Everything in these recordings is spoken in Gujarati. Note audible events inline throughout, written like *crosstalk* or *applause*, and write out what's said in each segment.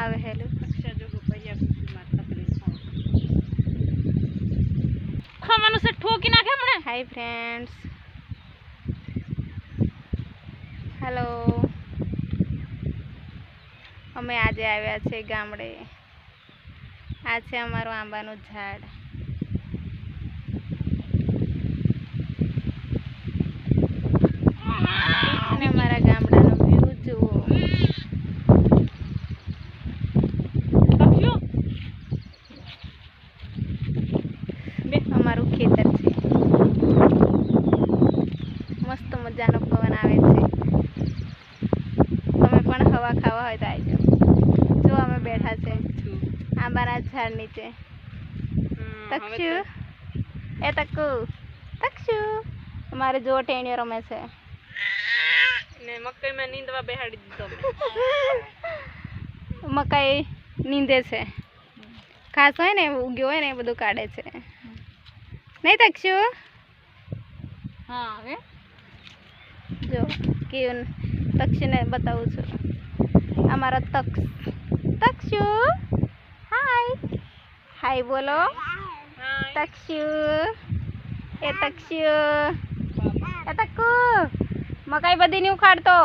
આવે હેલો. ખાવાનું છે ઠોકી નાખે હમણે? હાય ફ્રેન્ડ્સ હેલો અમે આજે આવ્યા છે ગામડે. આ છે અમારું આંબાનું ઝાડ અને અમારા ગામડાનો વ્યૂ જુઓ અક્ષુ બે અમારું ખેતર છે. મસ્ત મજાનો પવન આવે છે. તમે પણ હવા ખાવા હોય તો આવજો જો અમે બેઠા છે. આંબાના ઝાડ નીચે. તક્ષુ. એ તક્કુ. તક્ષુ અમારે જો ટેણીઓ રમે છે. ને મકાઈમાં નીંદવા બેહાડી દીધો મકાઈ નીંદે છે. ખાસ હોય ને ઉગ્યો હોય ને એ બધું કાઢે છે. નહીં તક્ષુ હા હવે? જો કેવું તક્ષને બતાવું છું. અમારો તક્ષ તક્ષુ હાય. હાય બોલો. તક્ષુ એ તક્ષુ એ તક્કુ? મકાઈ બધી નહીં ઉખાડતો?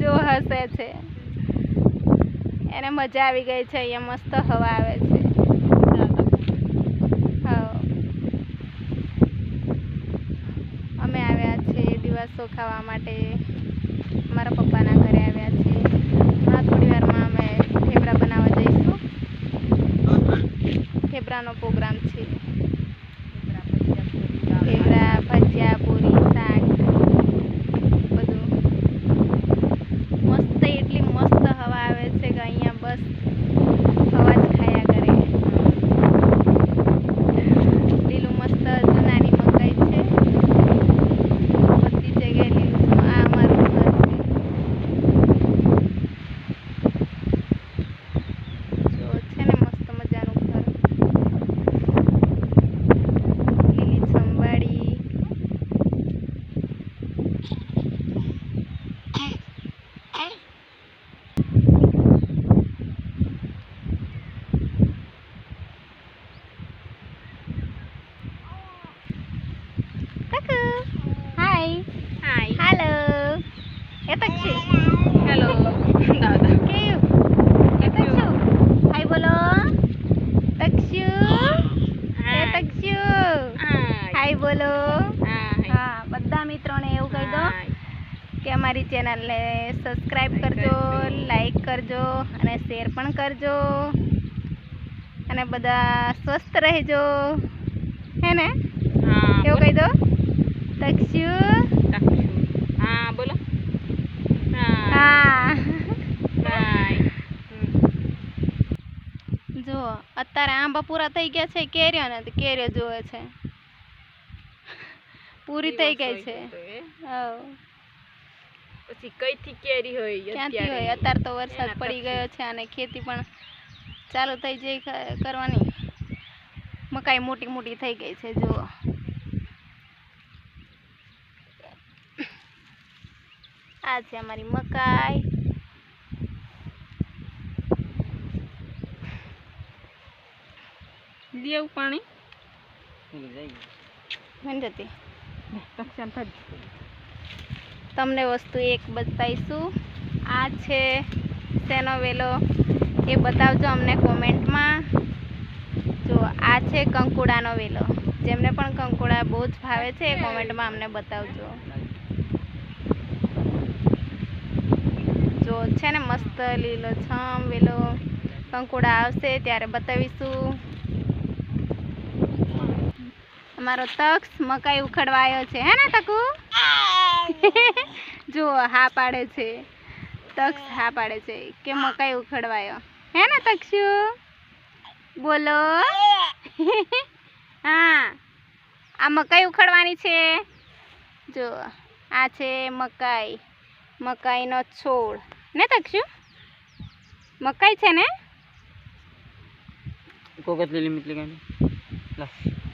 જો હસે છે. એને મજા આવી ગઈ છે અહીંયા મસ્ત હવા આવે છે હા અમે આવ્યા છે ખાવા માટે મારા પપ્પાના ઘરે આવ્યા છે આ થોડી વારમાં અમે થેપલા બનાવવા જઈશું. થેપલાનો પ્રોગ્રામ છે થેપલા ભજીયા પૂરી શાક બધું મસ્ત એટલી મસ્ત હવા આવે છે કે અહીંયા બસ હવા જ ખાયા કરે લીલું મસ્ત નાની મકાઈ છે બધી જગ્યાએ લીલું છે. આ અમારું ઘર છે જો છે ને મસ્ત મજાનું ઘર લીલી છંબાડી કાકુ હાય હાય હાલો તક્ષુ હાય બોલો. હા. બધા મિત્રોને એવું કહી દો કે અમારી ચેનલને સબસ્ક્રાઈબ કરજો લાઈક કરજો અને શેર પણ કરજો. અને બધા સ્વસ્થ રહેજો. હે ને? એવું કહી દો? તક્ષુ હા બોલો હા હાય જો અત્યારે આંબા પૂરા થઈ ગયા છે કેરીઓ ને તો કેરીઓ જોવે છે. *laughs* પૂરી થઈ ગઈ છે. પછી કઈથી કેરી હોય ક્યાંથી હોય? અત્યારે તો વરસાદ પડી ગયો છે અને ખેતી પણ ચાલુ થઈ જઈ કરવાની. મકાઈ મોટી મોટી થઈ ગઈ છે જુઓ. *coughs* આ છે અમારી મકાઈ. દેવ પાણી? જતી તમને વસ્તુ એક બતાવીશું. આ છે શેનો વેલો એ બતાવજો અમને કોમેન્ટમાં. જો આ છે કંકુડાનો વેલો. જેમને પણ કંકુડા બહુ જ ભાવે છે એ કોમેન્ટમાં અમને બતાવજો. જો છે ને મસ્ત લીલો છમ વેલો. કંકુડા આવશે ત્યારે બતાવીશું. અમારો તક્ષ મકાઈ ઉખડવા આવ્યો છે હે ને તકુ? *laughs* જો હા પાડે છે. તક્ષ હા પાડે છે કે મકાઈ ઉખડવાયો હે ને તક્ષુ? બોલો. *laughs* હા. આ મકાઈ ઉખડવાની છે? જો આ છે મકાઈ. મકાઈનો છોડ. ને તક્ષુ? મકાઈ છે ને? કોકત લીલી મીટલી કાંઈ